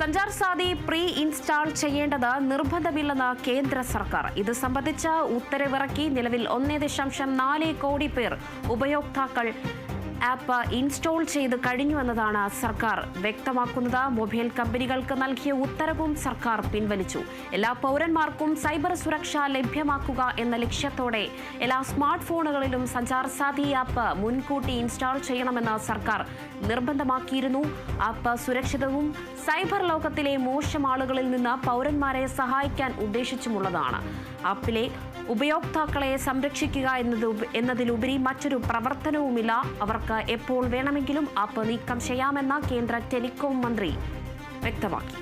സഞ്ചാർ സാധി pre install ചെയ്യേണ്ടത് നിർബന്ധമില്ലെന്ന് കേന്ദ്ര സർക്കാർ. ഇത് സംബന്ധിച്ച ഉത്തരവിറക്കി നിലവിൽ ഒന്നേ ദശാംശം നാല് കോടി പേർ ഉപയോക്താക്കൾ ആപ്പ് ഇൻസ്റ്റോൾ ചെയ്ത് കഴിഞ്ഞുവെന്നതാണ് സർക്കാർ വ്യക്തമാക്കുന്നത്. മൊബൈൽ കമ്പനികൾക്ക് നൽകിയ ഉത്തരവും സർക്കാർ പിൻവലിച്ചു. എല്ലാ പൗരന്മാർക്കും സൈബർ സുരക്ഷ ലഭ്യമാക്കുക എന്ന ലക്ഷ്യത്തോടെ എല്ലാ സ്മാർട്ട് ഫോണുകളിലും സഞ്ചാർ സാധി ആപ്പ് മുൻകൂട്ടി ഇൻസ്റ്റാൾ ചെയ്യണമെന്ന് സർക്കാർ നിർബന്ധമാക്കിയിരുന്നു. ആപ്പ് സുരക്ഷിതവും സൈബർ ലോകത്തിലെ മോശം ആളുകളിൽ നിന്ന് പൗരന്മാരെ സഹായിക്കാൻ ഉദ്ദേശിച്ചുമുള്ളതാണ്. ആപ്പിലെ ഉപയോക്താക്കളെ സംരക്ഷിക്കുക എന്നത് എന്നതിലുപരി മറ്റൊരു പ്രവർത്തനവുമില്ല. അവർക്ക് എപ്പോൾ വേണമെങ്കിലും ആപ്പ് നീക്കം ചെയ്യാമെന്ന കേന്ദ്ര ടെലികോം മന്ത്രി വ്യക്തമാക്കി.